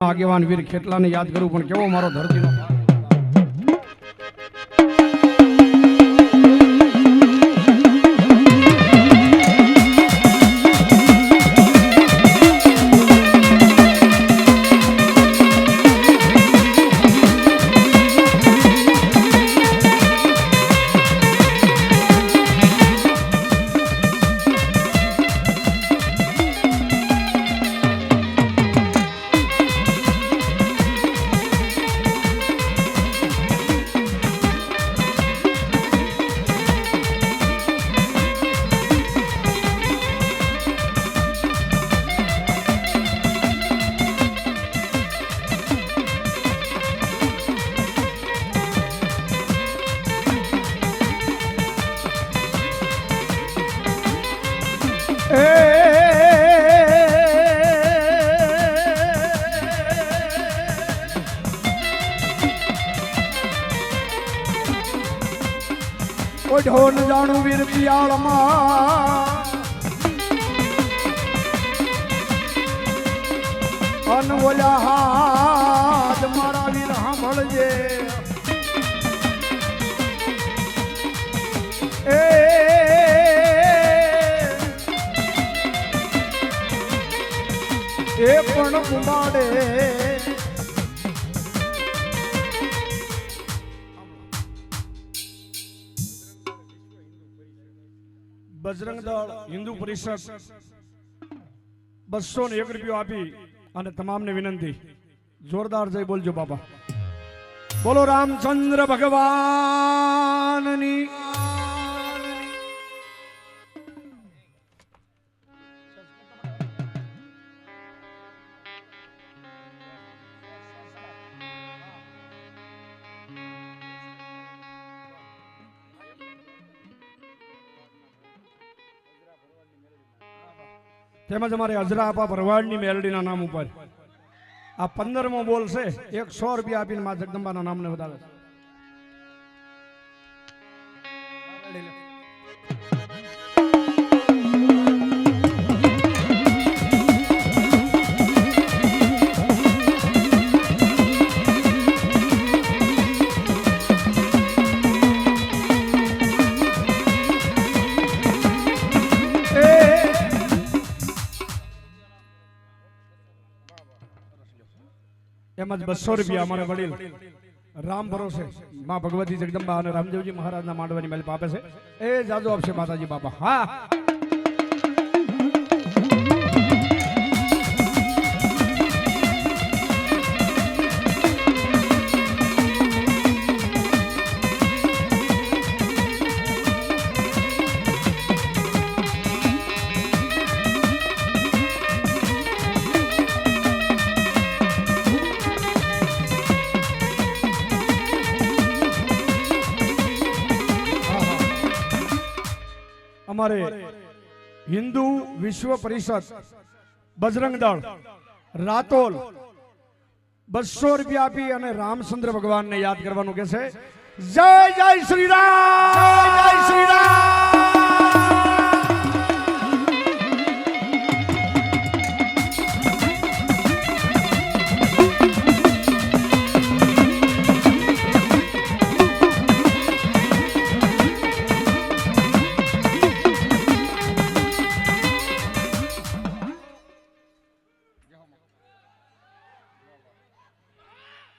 આગેવાન વીર ખેટલાને યાદ કરું પણ કેવો મારો ધરતીનો ઓઢો ન જાણું વીર પિયાળમાં અન ઓલા હાથ મારા વીર સાંભળજે. એ પણ કુંભાડે બજરંગ દળ, હિન્દુ પરિષદ બસો ને એક રૂપિયો આપી અને તમામને વિનંતી. જોરદાર જય બોલજો બાબા બોલો, રામચંદ્ર ભગવાનની તેમજ અમારે અજરાપા ભરવાડની મેલડીના નામ ઉપર આ પંદરમો બોલ છે, એક સો રૂપિયા આપીને મા જગદંબાના નામને વધારે છે. બસો રૂપિયા અમારે વડીલ. રામ ભરોસે. માં ભગવતી જગદંબા અને રામદેવજી મહારાજના માંડવાની મેલ આપે છે. એ જાદુ આપશે માતાજી બાપા. હા. અમારે હિન્દુ વિશ્વ પરિષદ, બજરંગ દળ, રાતોલ બસો રૂપિયા આપી અને રામચંદ્ર ભગવાનને યાદ કરવાનું કે છે. જય જય શ્રી રામ! જય શ્રી રામ!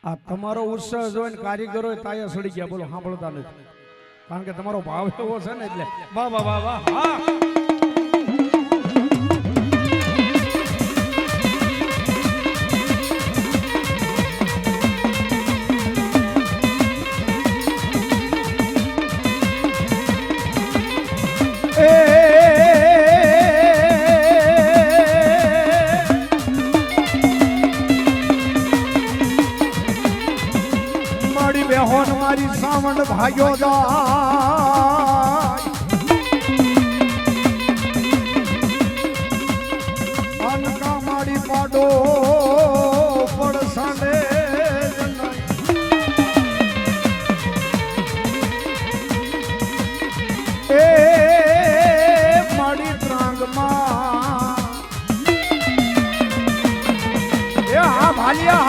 આ તમારો ઉત્સાહ જોઈને કારીગરો તાયા સડી ગયા. બોલો, સાંભળતા નથી. કારણ કે તમારો ભાવ એવો છે ને એટલે. વાહ વાહ વાહ વાહ. હા. ભાગ્યો જાય અનકા મારી પાડો પડસાને એ ભાલિયા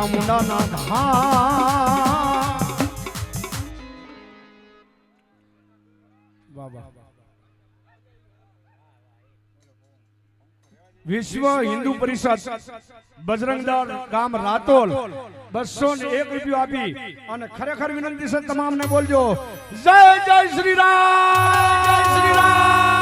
ચામુંડાના ધામ વિશ્વ હિન્દુ પરિષદ, બજરંગદળ ગામ રાતોલ બસો ને એક રૂપિયો આપી અને ખરેખર વિનંતી છે, તમામને બોલજો. જય જય શ્રી રામ! શ્રી રામ!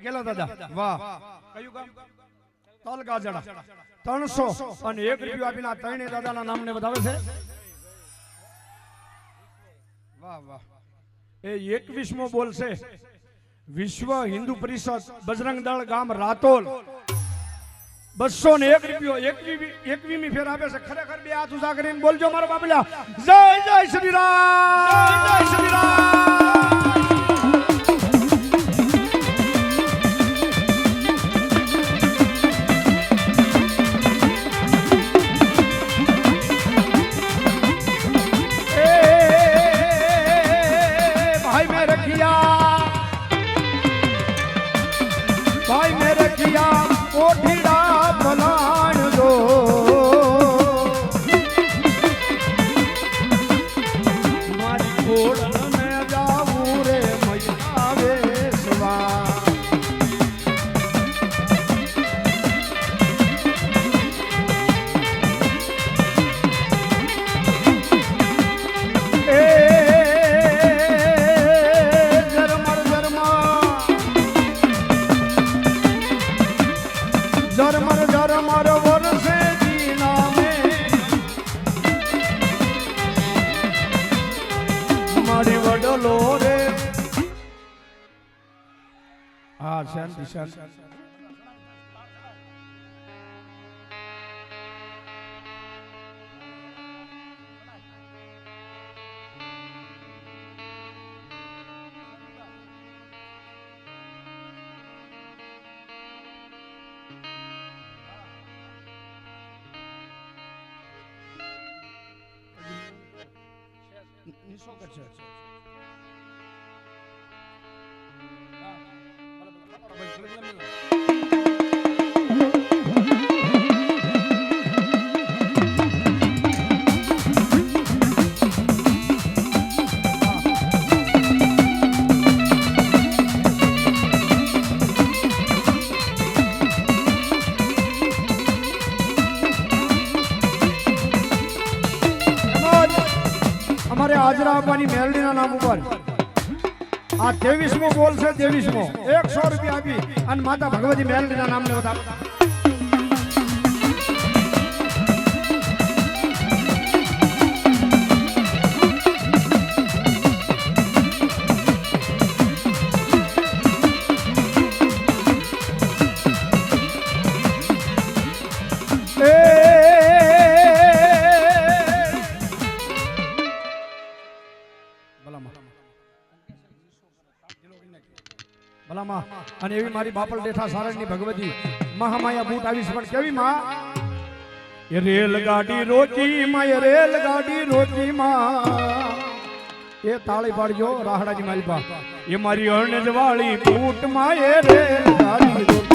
વાઘેલા દાદા. વાહ. કયું ગામ? તલ ગાજડા ત્રણસો અને એક રૂપિયો આપીને આ દાદાના નામને વધાવે છે. વાહ વાહ. એ એકવીસમો બોલ વિશ્વ હિન્દુ પરિષદ બજરંગ દળ ગામ રાતોલ. બસો ને એક રૂપિયો એકવી એકવીમી ફેર આપે છે. ખરેખર બે હાથ ઊભા કરીને બોલજો મારા બાપલા જય જય શ્રી રામ. જય શ્રી રામ. નિશો કે છે તેમજ બોલ છે. એકસો રૂપિયા આપી. અને માતા ભગવતી મેલડીના નામને વધારે. એવી મારી બાપલ દેઠા સારણની ભગવતી મહામાયા બૂટ આવીશ, પણ કેવી માં? રેલગાડી રોચી માં રેલગાડી રોચી માં. એ તાળી પાડજો, રાહડાજી મારી બા. એ મારી અણજવાળી બૂટમાં એ રેલગાડી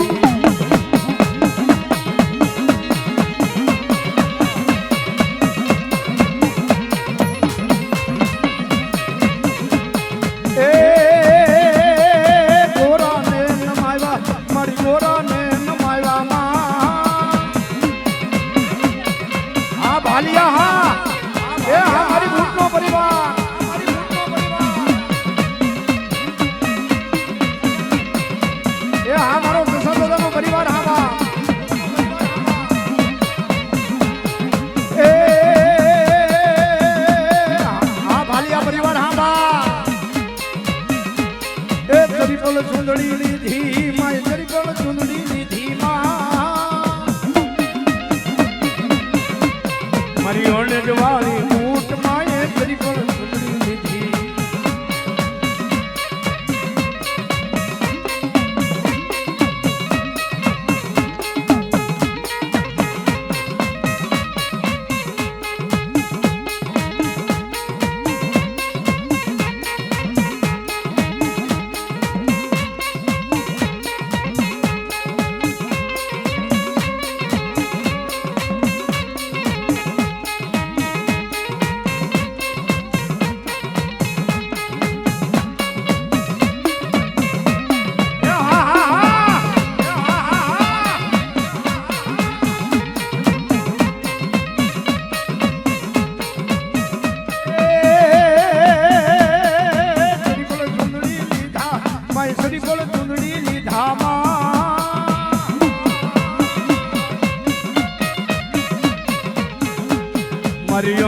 મારી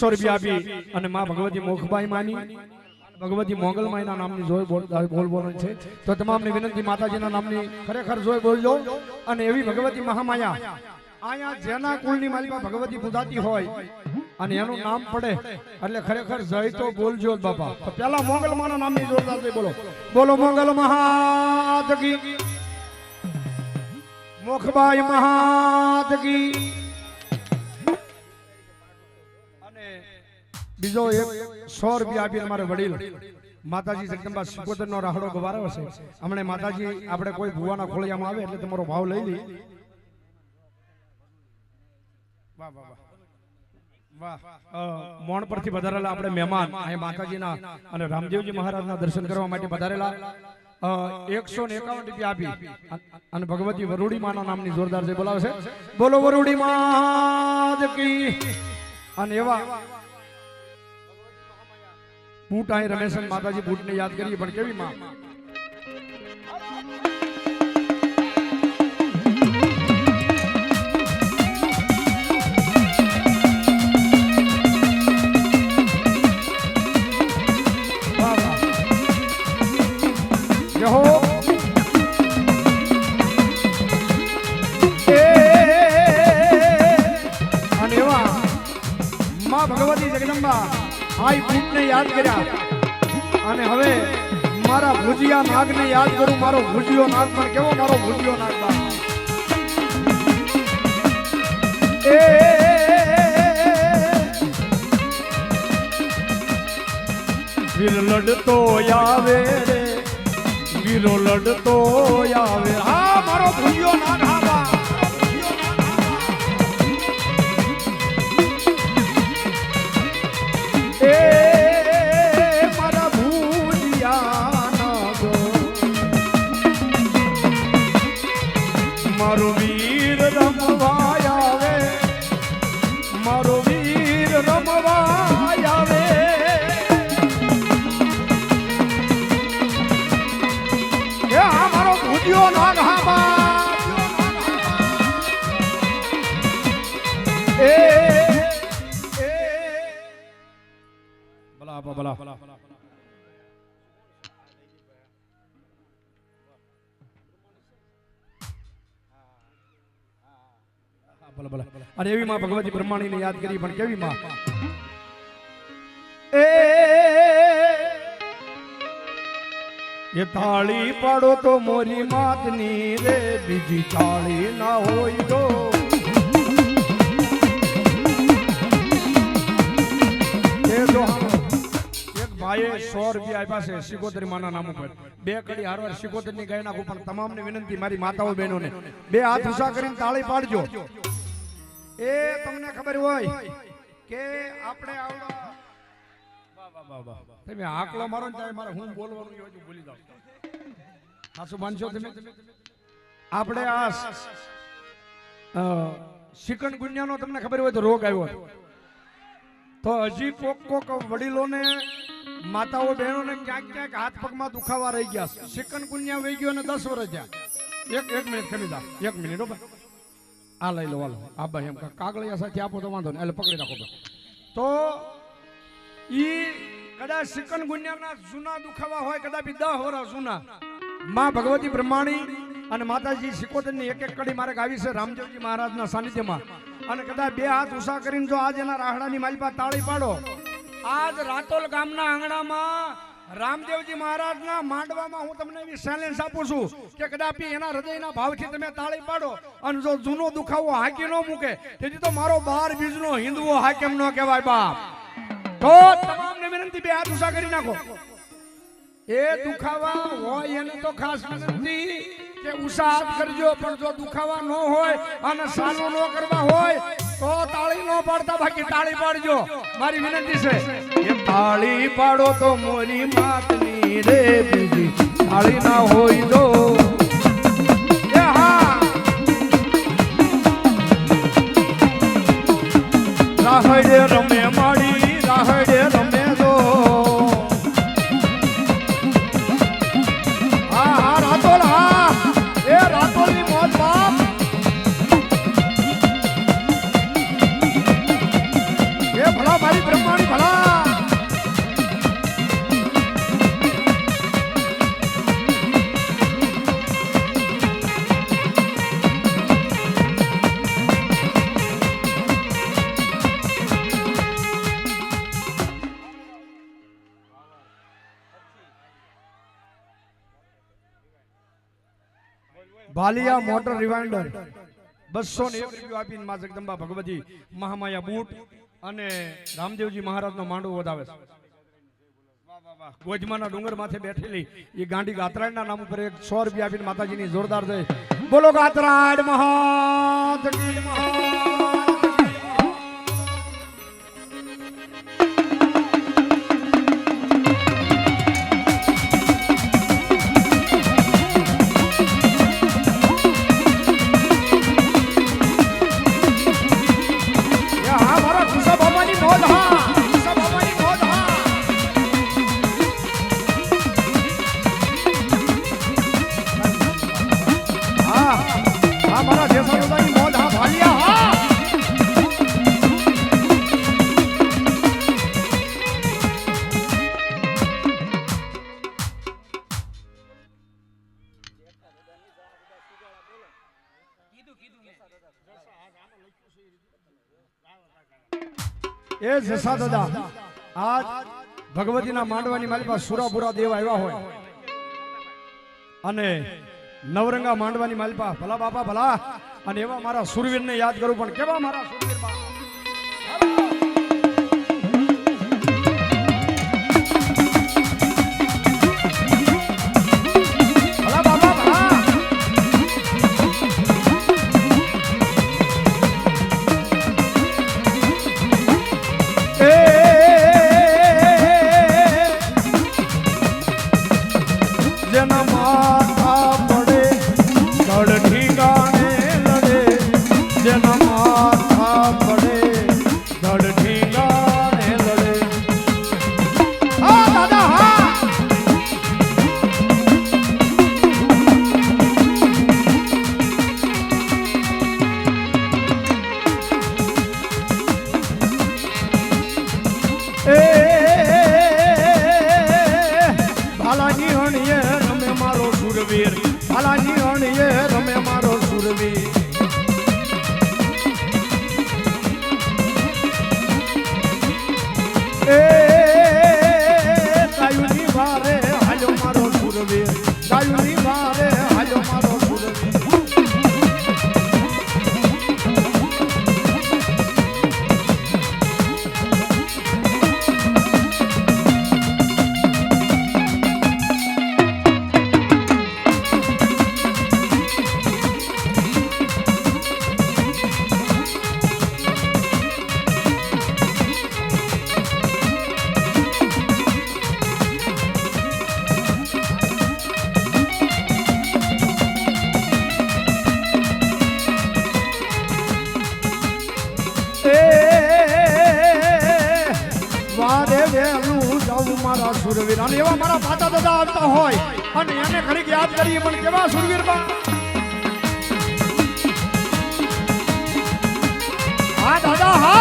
બસો રૂપિયા આપી અને માં ભગવતી મોખબાઈ માની. ભગવતી મોગલ માઈના નામની જોઈ બોલ બોલ છે. તો તમામને વિનંતી માતાજીના નામની ખરેખર જોઈ બોલજો. અને એવી ભગવતી મહામાયા. અહીંયા જેના કુળની માલિકા ભગવતી પૂજાતી હોય અને એનું નામ પડે એટલે ખરેખર જય તો બોલજો બાપા. તો પેલા મોગલ માના નામની જોરદાર બોલો. બોલો મોગલ મહાદગી મોખબાઈ મહાદગી બીજો એક સો રૂપિયા આપીને મારે વડીલ, માતાજી જગદંબા સિકોતર નો રાહડો ગવારો છે. હમણે માતાજી, આપણે કોઈ ભુવાના ખોળિયામાં આવે એટલે તમારો ભાવ લઈ લઈ મોણ પરથી વધારેલા આપણે મહેમાન અહીં માતાજીના અને રામદેવજી મહારાજના દર્શન કરવા માટે વધારેલા. એકસો ને એકાવન રૂપિયા આપી. અને ભગવતી વરુડી માના નામની જોરદાર જે બોલાવે છે. બોલો વરુડી માં અને એવા બૂટ અહીં રમેશન માતાજી બૂટને યાદ કરીએ પણ કેવી માં વાહ, વાહ. જય હો. એ, અને એવા માં ભગવતી જગદંબા આઈ ભૂતને યાદ કર્યા. અને હવે મારા ભુજિયા નાગને યાદ કરું, મારો ભુજિયો નાગ પણ કેવો મારો ભુજિયો નાગ એ લડતો આવે રે, વીરો લડતો આવે હા, મારો ભુજિયો નાગ. હા, ભલે ભલે અને એવી માં ભગવતી બ્રહ્માણીને યાદ કરી પણ કેવી માં? એ થાળી પાડો તો મોરી માતની રે બીજી થાળી ના હોય તો. એ જો એક સો રૂપિયા આપ્યા છે સિકોતરી માના નામ ઉપર બે કડી હારવાર સિકોતરની ગાય નાખું પણ તમામને વિનંતી મારી માતાઓ બહેનોને. બે હાથ ઉષા કરીને તાળી પાડજો. એ તમને ખબર હોય કે આપણે આવડા. તમે આકલો મારો ને ત્યારે મારે હું બોલવાનું બધું ભૂલી જાઉં. સાસુ માનશો તમે? આપણે આ શિકન ગુન્યાનો તમને ખબર હોય તો રોગ આવ્યો તો હજી કોક કોક વડીલોને માતાઓ બહેનોને ક્યાંક ક્યાંક હાથ પગમાં દુખાવા રહી ગયા. છે કુન્યા વહી ગયો અને દસ વર્ષ થયા. એક એક મિનિટ ખમી દા. એક મિનિટ હો આ લઈ લો હાલો આ ભાઈ એમ કાગળિયા સાથે આપો તો વાંધો નહીં. એટલે પકડી રાખો તો ઈ કદાચ શિકન ગુન્યાના જૂના દુખાવા હોય, કદાચ દસ વર્ષ જૂના. માં ભગવતી બ્રહ્માણી અને માતાજી સિકોતરની એક એક કડી મારે ગાવી છે રામદેવજી મહારાજના સાનિધ્યમાં. અને કદાચ બે હાથ ઉષા કરીને જો આજ એના રાહડાની માલપા તાળી પાડો આજ રાતોલ ગામના આંગણામાં રામદેવજી મહારાજના માંડવામાં હું તમને એવી સેલેન્સ આપું છું કે કદાચ એના હૃદયના ભાવથી તમે તાળી પાડો અને જો જૂનો દુખાવો હાકી ન મૂકે, તેથી તો મારો બાર બીજનો હિન્દુઓ હાકેમ ન કહેવાય બાપ? તો તમામને વિનંતી બે હાથ કરી નાખો. એ દુખાવા હોય એને તો ખાસ વિનંતી કે ઉષા હાથ કરજો, પણ જો દુખાવા ન હોય અને સારું ન કરવા હોય તો તાળી નો પાડતા બાકી તાળી પાડજો. મારી વિનંતી છે. તાળી પાડો તો મોરી માતની રે બીજી. તાળી ના હોય તો. રાહ રમે ભાલિયા મોટર રિવાઇન્ડર બસો ને એક રૂપિયો આપીને મા જગદંબા ભગવતી મહામાયા બૂટ અને રામદેવજી મહારાજનો માંડવો વધાવે છે. ગોજમાના ડુંગર માથે બેઠેલી એ ગાંડી ગાતરાયણના નામ ઉપર એક સો રૂપિયા આપીને માતાજીની જોરદાર થઈ બોલો ગાત્રાયણ મહા જસા દાદા આજ ભગવતીના માંડવાની મારી પાસે સુરાપુરા દેવ આવ્યા હોય. અને નવરંગા માંડવાની માલપા ભલા બાપા ભલા. અને એવા મારા સુરવીરને યાદ કરું પણ કેવા મારા સુરવીર બા મારા સુરવીર. અને એવા મારા માતા દાદા આવતા હોય, અને એને ઘડીક યાદ કરીએ, પણ કેવા સુરવીર હા, દાદા, હા.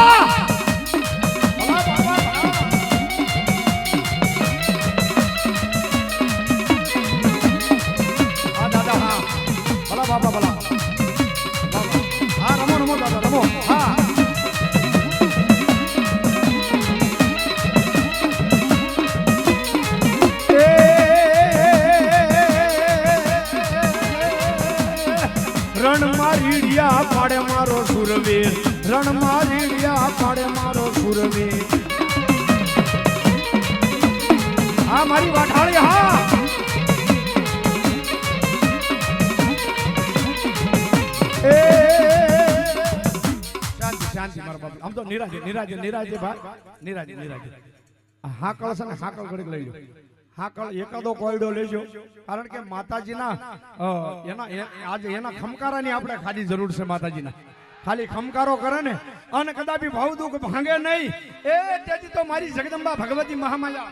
મારો સુરવીર રણ મારીડિયા પાડે મારો સુરવીર હા, મારી વાઠાળી હા. શાંતિ શાંતિ, મારા બાપુ. આમ તો નિરાજે નિરાજે નિરાજે, ભાઈ. નિરાજે નિરાજે. હાકળ છે ને, હાકળ ઘડીક લઈ લો હાકળ એકાદો કોયડો લેજો કારણ કે માતાજીના એના આજે એના ખમકારાની આપણે ખાલી જરૂર છે માતાજીના. ખાલી ખમકારો કરે ને અને કદાપી ભાવ દુઃખ ભાંગે નહીં. એ તેથી તો મારી જગદંબા ભગવતી મહામાયા.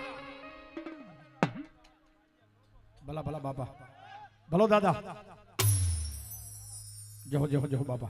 ભલા ભલા બાપા. ભલો દાદા. જહો જહો જહો બાપા.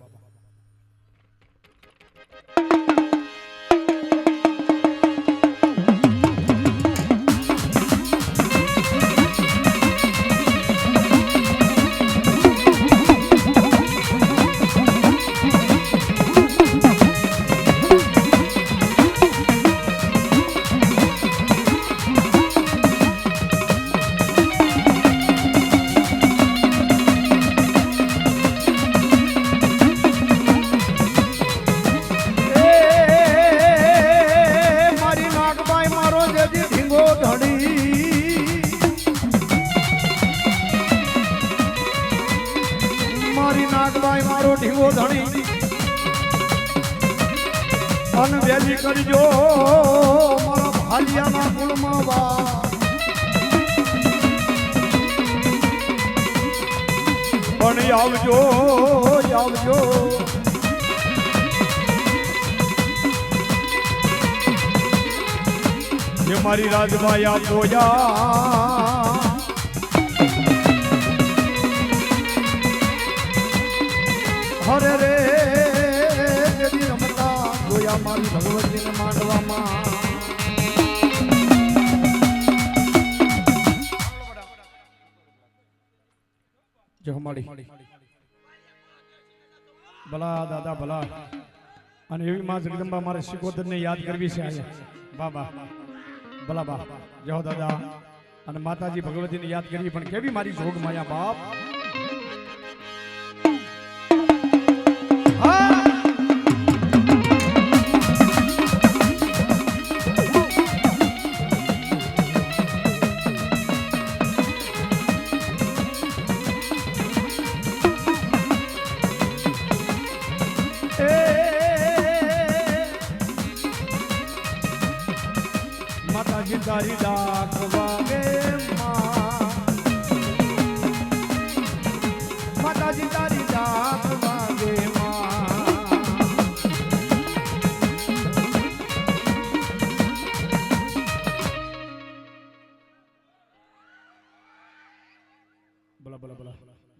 અન વેલી કરજો, મારા ભાલિયાના કુળમાં વા. પણ આવજો આવજો. જે મારી રાજમાયા પોયા. હરે રે. મારી ભગવતીને માંડવામાં. ભલા દાદા, ભલા. અને એવી માં જગદંબા મારે શિકોતર ને યાદ કરવી છે આજે. બાબા ભલા, બા. જય હો દાદા. અને માતાજી ભગવતીને યાદ કરવી, પણ કેવી મારી જોગ માયા બાપ?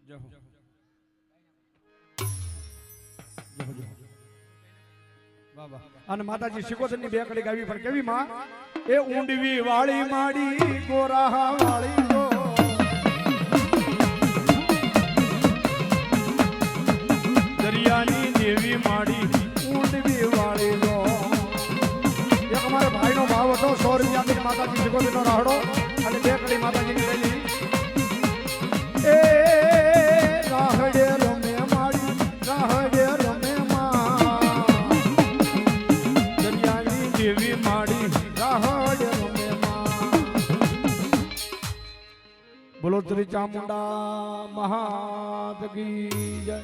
જય હો. અને માતાજી શિકોતરની બે કડી ગાવી પણ કેવી માં? એ ઊંડવી વાળી માડી ગોરા વાળી દરિયાની દેવી માડી ઊંડવી વાળી ગો એક અમારા ભાઈનો ભાવ હતો સો રૂપિયાથી માતાજી શિકોતર નો રાહડો અને બે કડી માતાજીની ની એ બોલો શ્રી ચામુંડા મહાદગી જય